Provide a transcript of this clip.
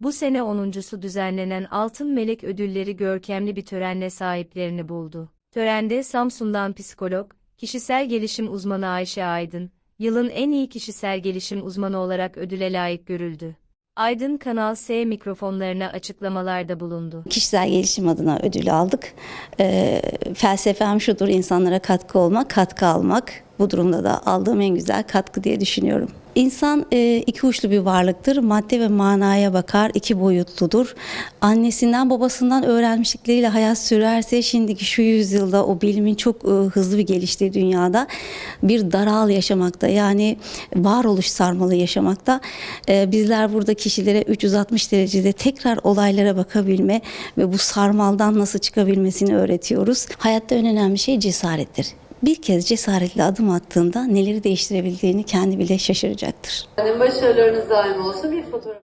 Bu sene 10.sü düzenlenen Altın Melek Ödülleri görkemli bir törenle sahiplerini buldu. Törende Samsun'dan psikolog, kişisel gelişim uzmanı Ayşe Aydın, yılın en iyi kişisel gelişim uzmanı olarak ödüle layık görüldü. Aydın Kanal S mikrofonlarına açıklamalarda bulundu. Kişisel gelişim adına ödül aldık. Ee, felsefem şudur insanlara katkı olmak, katkı almak. Bu durumda da aldığım en güzel katkı diye düşünüyorum. İnsan e, iki uçlu bir varlıktır. Madde ve manaya bakar, iki boyutludur. Annesinden babasından öğrenmişlikleriyle hayat sürerse şimdiki şu yüzyılda o bilimin çok e, hızlı bir geliştiği dünyada bir daral yaşamakta yani varoluş sarmalı yaşamakta. E, bizler burada kişilere 360 derecede tekrar olaylara bakabilme ve bu sarmaldan nasıl çıkabilmesini öğretiyoruz. Hayatta en önemli şey cesarettir. Bir kez cesaretle adım attığında neleri değiştirebildiğini kendi bile şaşıracaktır. Başarılarınız daim olsun. Bir fotoğraf.